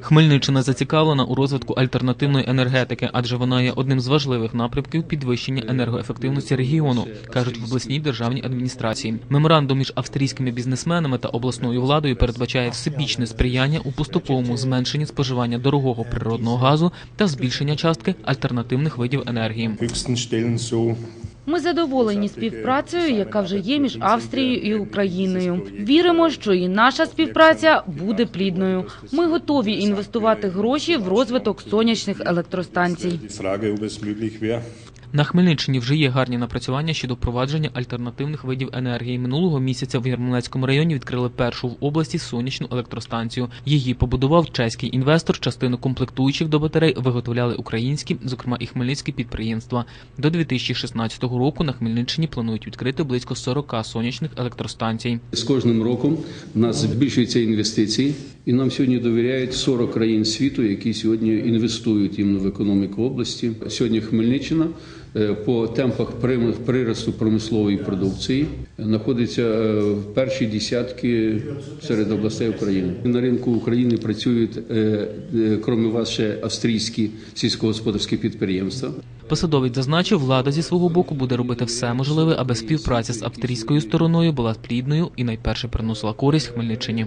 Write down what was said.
Хмельниччина зацікавлена у розвитку альтернативної енергетики, адже вона є одним з важливих напрямків підвищення енергоефективності регіону, кажуть в обласній державній адміністрації. Меморандум між австрійськими бізнесменами та обласною владою передбачає всебічне сприяння у поступовому зменшенні споживання дорогого природного газу та збільшення частки альтернативних видів енергії. Ми задоволені співпрацею, яка вже є між Австрією і Україною. Віримо, що і наша співпраця буде плідною. Ми готові інвестувати гроші в розвиток сонячних електростанцій. На Хмельниччині вже є гарні напрацювання щодо впровадження альтернативних видів енергії. Минулого місяця в Ярмолинецькому районі відкрили першу в області сонячну електростанцію. Її побудував чеський інвестор. Частину комплектуючих до батарей виготовляли українські, зокрема і хмельницькі підприємства. До 2016 року на Хмельниччині планують відкрити близько 40 сонячних електростанцій. З кожним роком в нас збільшуються інвестиції, і нам сьогодні довіряють 40 країн світу, які сьогодні інвестують іменно в економіку області. Сьогодні Хмельниччина по темпах приросту промислової продукції знаходиться е, в першій десятки серед областей України. На ринку України працюють, е, е, крім вас, ще австрійські сільськогосподарські підприємства. Посадовець зазначив, влада зі свого боку буде робити все можливе, аби співпраця з австрійською стороною була плідною і найперше приносила користь Хмельниччині.